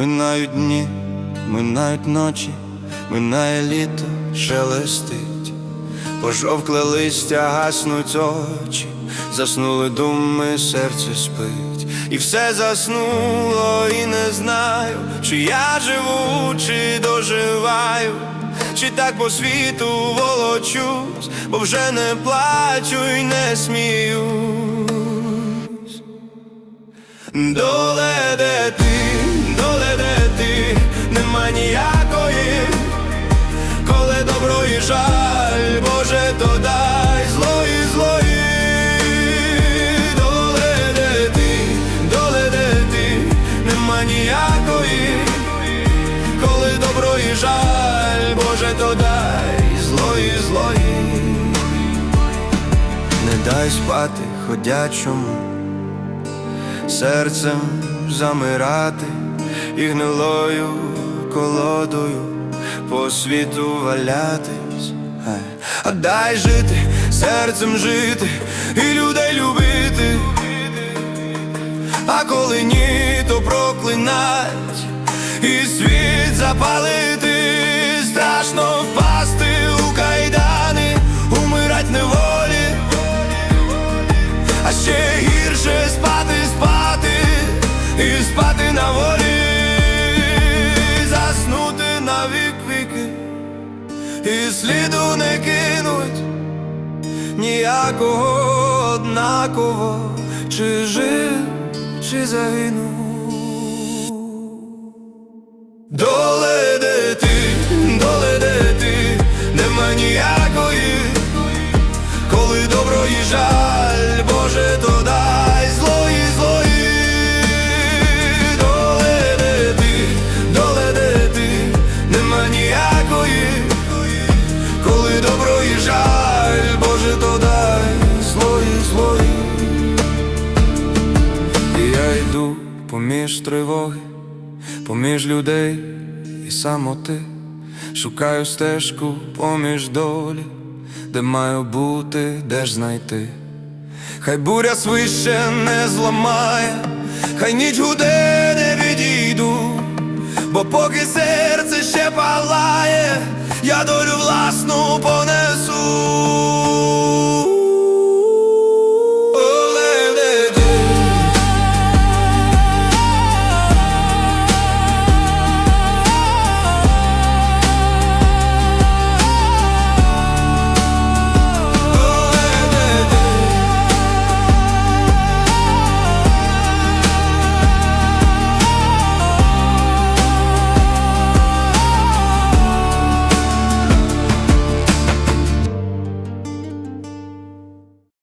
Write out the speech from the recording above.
Минають дні, минають ночі, минає літо, шелестить, пожовкле листя гаснуть очі, заснули думи, серце спить, і все заснуло, і не знаю, чи я живу, чи доживаю, чи так по світу волочусь, бо вже не плачу і не сміюсь. Доле де ти, жаль, Боже, то дай. Злої, злої, не дай спати ходячому серцем замирати і гнилою колодою по світу валятись, а дай жити, серцем жити і людей любити, а коли ні, то проклинать. І світ запалити, спати на волі, заснути на вік віки, і сліду не кинуть ніякого однаково, чи жив, чи загинув. Доле де ти, доле де ти, нема ніякої коли добро і поміж людей і самоти, шукаю стежку поміж долі де маю бути, де ж знайти. Хай буря свище не зламає, хай ніч гуде не відійду, бо поки